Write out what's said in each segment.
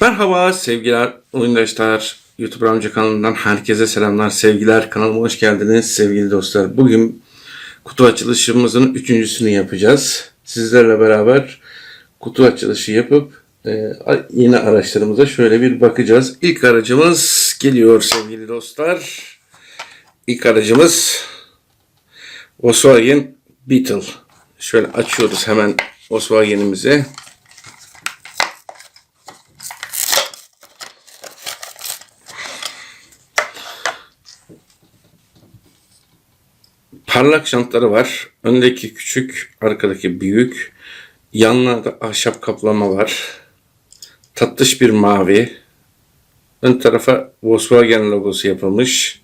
Merhaba sevgiler oyundaşlar. YouTube Amca kanalından herkese selamlar, sevgiler. Kanalıma hoş geldiniz sevgili dostlar. Bugün kutu açılışımızın üçüncüsünü yapacağız. Sizlerle beraber kutu açılışı yapıp e, yeni araçlarımıza şöyle bir bakacağız. İlk aracımız geliyor sevgili dostlar. İlk aracımız Volkswagen Beetle. Şöyle açıyoruz hemen Volkswagen'imizi. Parlak jantları var. Öndeki küçük, arkadaki büyük. Yanlarda ahşap kaplama var. Tatlış bir mavi. Ön tarafa Volkswagen logosu yapılmış.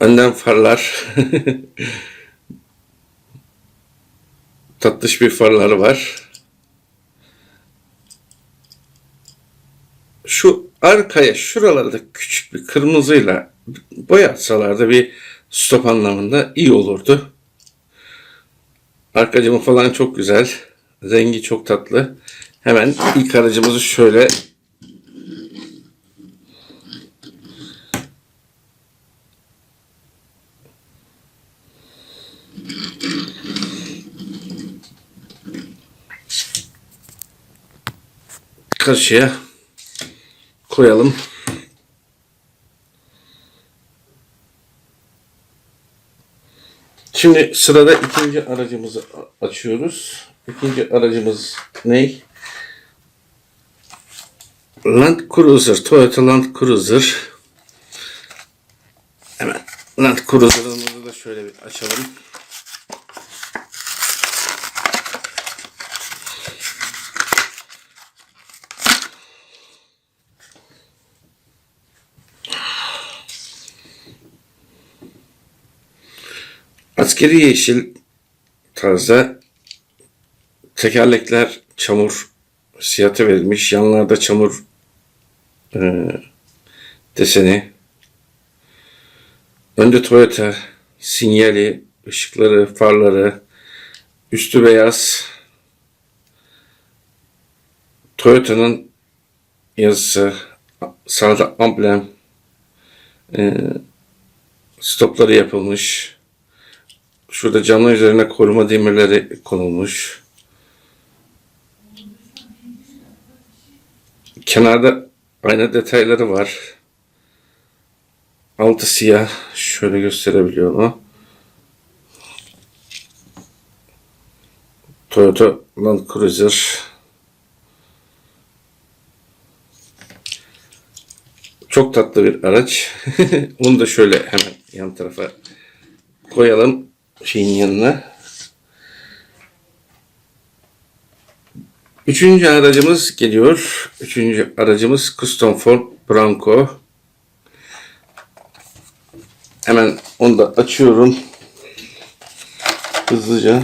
Önden farlar. Tatlış bir farları var. Şu arkaya şuralarda küçük bir kırmızıyla boyatsalardı bir stop anlamında iyi olurdu. Arka camı falan çok güzel. Rengi çok tatlı. Hemen ilk aracımızı şöyle karşıya koyalım. Şimdi sırada ikinci aracımızı açıyoruz. İkinci aracımız ne? Land Cruiser, Toyota Land Cruiser. Hemen Land Cruiser'ımızı da şöyle bir açalım. Askeri yeşil tarzda tekerlekler çamur siyahı verilmiş. Yanlarda çamur e, deseni. Önde Toyota sinyali, ışıkları, farları, üstü beyaz. Toyota'nın yazısı, sağda amblem, e, stopları yapılmış. Şurada camlar üzerine koruma demirleri konulmuş. Kenarda ayna detayları var. Altı siyah. Şöyle gösterebiliyor mu? Toyota Land Cruiser. Çok tatlı bir araç. Onu da şöyle hemen yan tarafa koyalım şeyin yanına. Üçüncü aracımız geliyor. Üçüncü aracımız Custom Ford Bronco. Hemen onu da açıyorum. Hızlıca.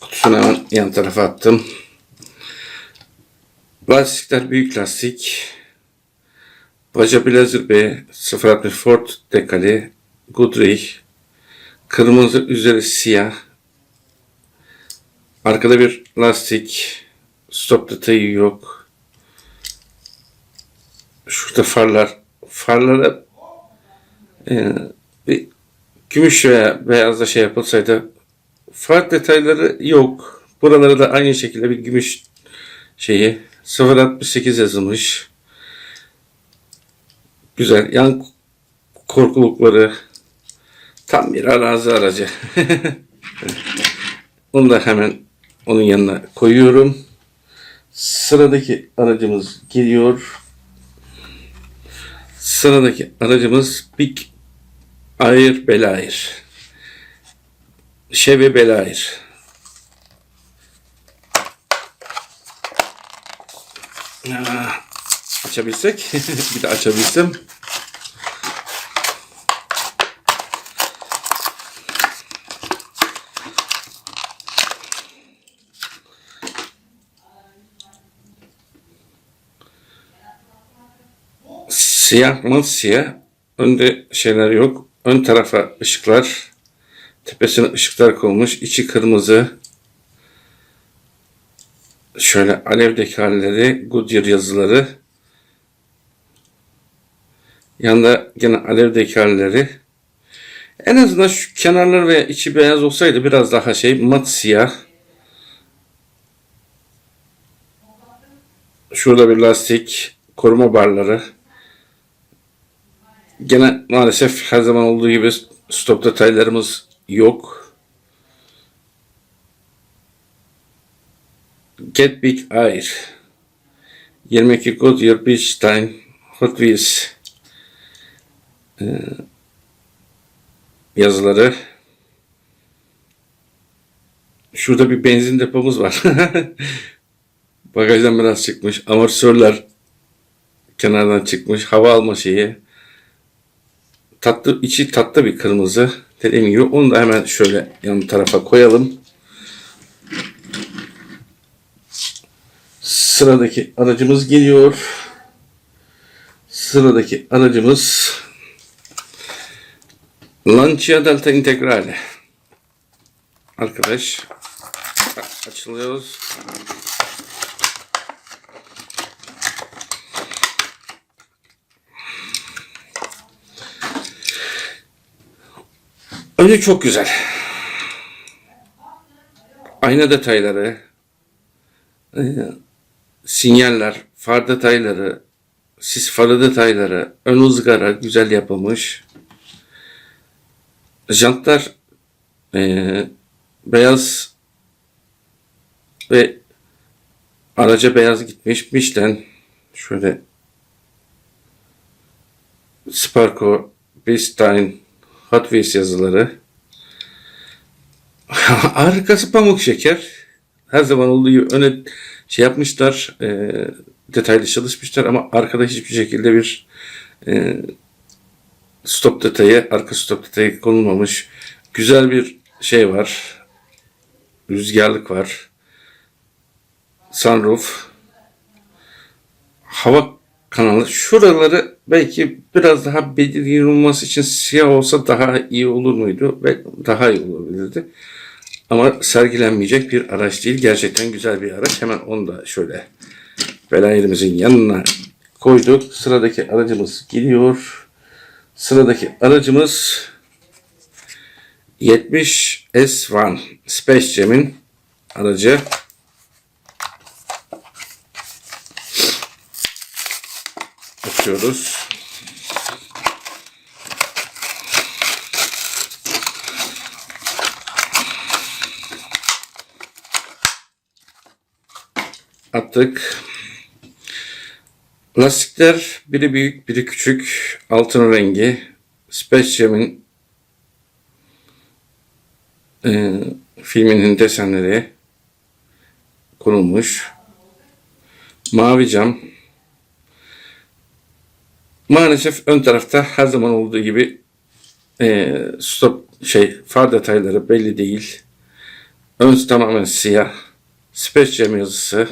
Kutusunu hemen yan tarafa attım. Lastikler büyük lastik. Baca Blazer B 060 Ford dekali. Goodrich. Kırmızı üzeri siyah. Arkada bir lastik. Stop detayı yok. Şurada farlar. Farlara e, bir gümüş veya beyazla şey yapılsaydı far detayları yok. Buralara da aynı şekilde bir gümüş şeyi 068 yazılmış. Güzel. Yan korkulukları tam bir arazi aracı. Onu da hemen onun yanına koyuyorum. Sıradaki aracımız geliyor. Sıradaki aracımız Big Air Belair. Chevy Belair. Açabilsek. bir de açabilsem. Siyah mı siyah. Önde şeyler yok. Ön tarafa ışıklar. Tepesine ışıklar konmuş. içi kırmızı. Şöyle alevdeki halleri, Goodyear yazıları. Yanında gene alevdeki halleri. En azından şu kenarları ve içi beyaz olsaydı biraz daha şey mat siyah. Şurada bir lastik, koruma barları. Gene maalesef her zaman olduğu gibi stop detaylarımız yok. Get Big Air 22 Goodyear Beachstein Hot Wheels Ee, yazıları. Şurada bir benzin depomuz var. Bagajdan biraz çıkmış. Amortisörler kenardan çıkmış. Hava alma şeyi. Tatlı, içi tatlı bir kırmızı. Dediğim gibi onu da hemen şöyle yan tarafa koyalım. Sıradaki aracımız geliyor. Sıradaki aracımız Lancia Delta Integrale. Arkadaş açılıyoruz. Önü çok güzel. Ayna detayları, e, sinyaller, far detayları, sis farı detayları, ön ızgara güzel yapılmış. Jantlar e, beyaz ve araca beyaz gitmiş. Michelin şöyle Sparko, Bestein, Hot Wheels yazıları. Arkası pamuk şeker. Her zaman olduğu gibi öne şey yapmışlar, e, detaylı çalışmışlar ama arkada hiçbir şekilde bir e, stop detayı, arka stop detayı konulmamış. Güzel bir şey var. Rüzgarlık var. Sunroof. Hava kanalı. Şuraları belki biraz daha belirgin olması için siyah olsa daha iyi olur muydu? Ve daha iyi olabilirdi. Ama sergilenmeyecek bir araç değil. Gerçekten güzel bir araç. Hemen onu da şöyle belayerimizin yanına koyduk. Sıradaki aracımız geliyor. Sıradaki aracımız 70 S1 Space Jam'in aracı. Açıyoruz. Attık. Lastikler biri büyük biri küçük. Altın rengi. Space e, filminin desenleri konulmuş. Mavi cam. Maalesef ön tarafta her zaman olduğu gibi e, stop şey far detayları belli değil. Ön tamamen siyah. Space Jam yazısı.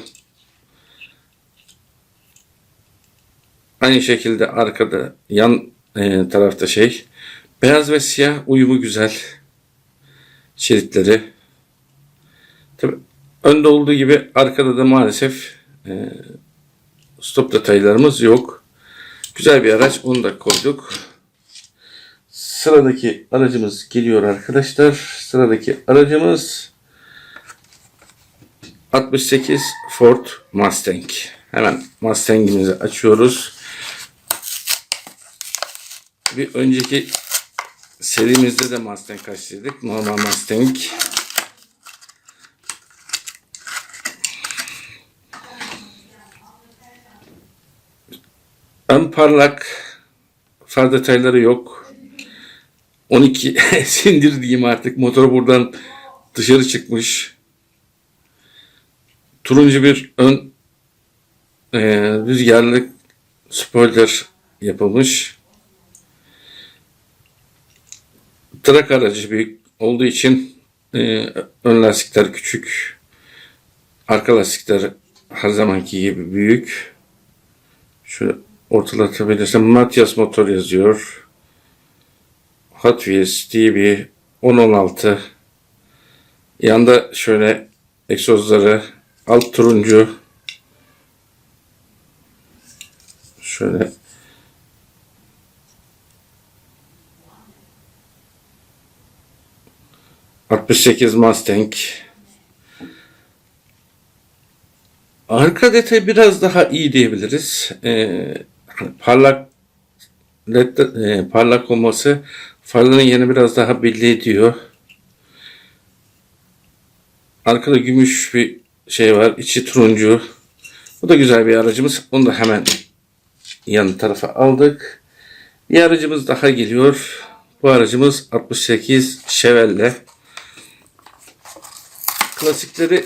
Aynı şekilde arkada yan e, tarafta şey. Beyaz ve siyah uyumu güzel. Şeritleri. Tabii önde olduğu gibi arkada da maalesef e, stop detaylarımız yok. Güzel bir araç. Onu da koyduk. Sıradaki aracımız geliyor arkadaşlar. Sıradaki aracımız 68 Ford Mustang. Hemen Mustang'imizi açıyoruz. Bir önceki serimizde de Mustang açtıydık. Normal Mustang. Ön parlak far detayları yok. 12 sindir diyeyim artık. Motor buradan dışarı çıkmış. Turuncu bir ön e, rüzgarlı spoiler yapılmış. Trak aracı büyük olduğu için e, ön lastikler küçük. Arka lastikler her zamanki gibi büyük. Şöyle ortalatabilirsem Matias motor yazıyor. Hot Wheels bir 10-16. Yanda şöyle egzozları alt turuncu. Şöyle ...68 Mustang. Arka detay biraz daha iyi diyebiliriz. Ee, parlak led, e, parlak olması farların yerini biraz daha belli ediyor. Arkada gümüş bir şey var. içi turuncu. Bu da güzel bir aracımız. Onu da hemen yan tarafa aldık. Bir aracımız daha geliyor. Bu aracımız 68 Chevelle. Klasikleri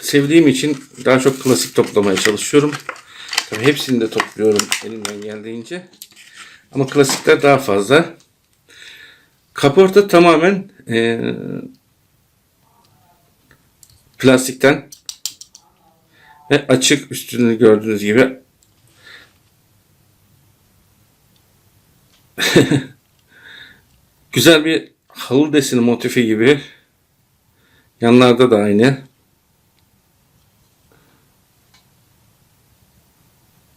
sevdiğim için daha çok klasik toplamaya çalışıyorum. Tabii hepsini de topluyorum elimden geldiğince. Ama klasikler daha fazla. Kaporta tamamen eee, plastikten ve açık üstünü gördüğünüz gibi güzel bir halı deseni motifi gibi yanlarda da aynı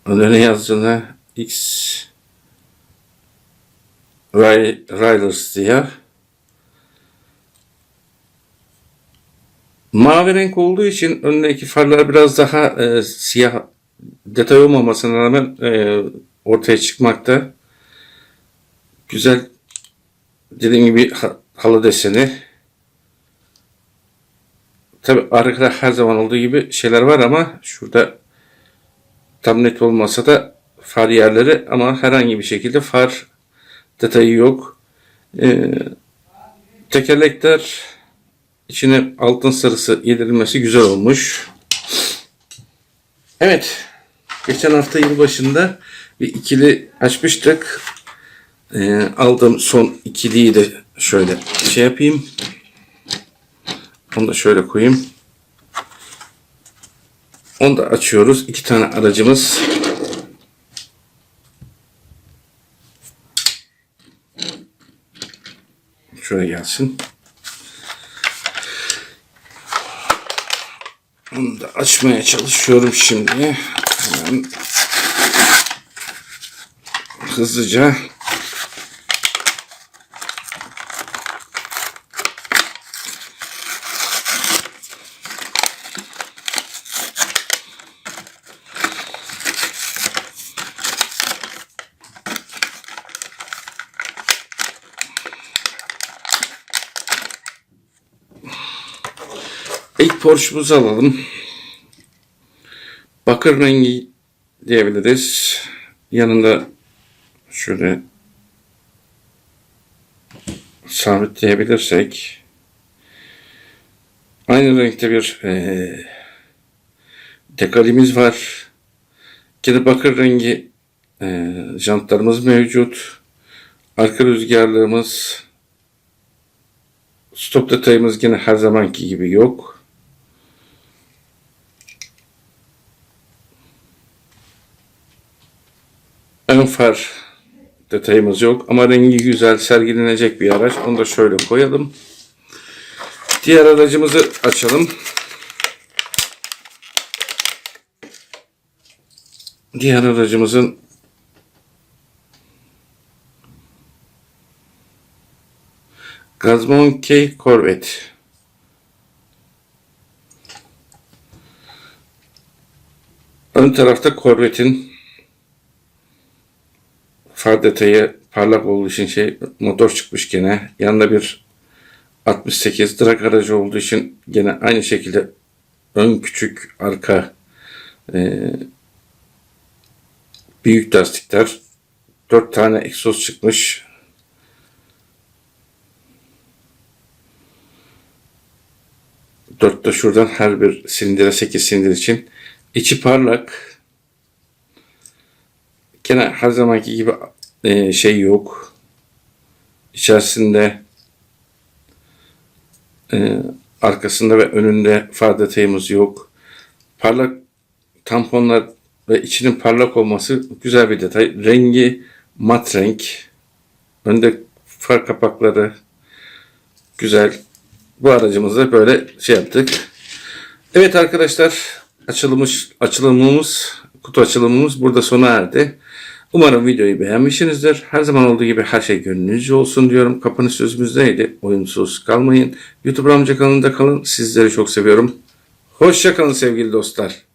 önüne yazdığına X Ray- Riders diye Mavi renk olduğu için önündeki farlar biraz daha e, siyah detay olmamasına rağmen e, ortaya çıkmakta. Güzel dediğim gibi ha- halı deseni. Tabi arkada her zaman olduğu gibi şeyler var ama şurada tam net olmasa da far yerleri ama herhangi bir şekilde far detayı yok. E, tekerlekler İçine altın sarısı yedirilmesi güzel olmuş. Evet. Geçen hafta yılbaşında bir ikili açmıştık. Ee, aldığım son ikiliyi de şöyle şey yapayım. Onu da şöyle koyayım. Onu da açıyoruz. İki tane aracımız. Şöyle gelsin. Bunu da açmaya çalışıyorum şimdi. Hemen hızlıca. Porsche'umuzu alalım. Bakır rengi diyebiliriz. Yanında şöyle sabitleyebilirsek aynı renkte bir eee dekalimiz var. Gene bakır rengi eee jantlarımız mevcut. Arka rüzgarlığımız stop detayımız yine her zamanki gibi yok. Ön far detayımız yok ama rengi güzel sergilenecek bir araç. Onu da şöyle koyalım. Diğer aracımızı açalım. Diğer aracımızın Gazmon K Corvette. Ön tarafta Corvette'in far detayı parlak olduğu için şey motor çıkmış gene. Yanında bir 68 drag aracı olduğu için gene aynı şekilde ön küçük arka e, büyük lastikler 4 tane egzoz çıkmış. Dört de şuradan her bir silindire 8 silindir için. İçi parlak. Gene her zamanki gibi e, şey yok. İçerisinde e, arkasında ve önünde far detayımız yok. Parlak tamponlar ve içinin parlak olması güzel bir detay. Rengi mat renk. Önde far kapakları güzel. Bu aracımızda böyle şey yaptık. Evet arkadaşlar açılmış açılımımız kutu açılımımız burada sona erdi. Umarım videoyu beğenmişsinizdir. Her zaman olduğu gibi her şey gönlünüzce olsun diyorum. Kapanış sözümüz neydi? Oyunsuz kalmayın. YouTube Amca kanalında kalın. Sizleri çok seviyorum. Hoşça kalın sevgili dostlar.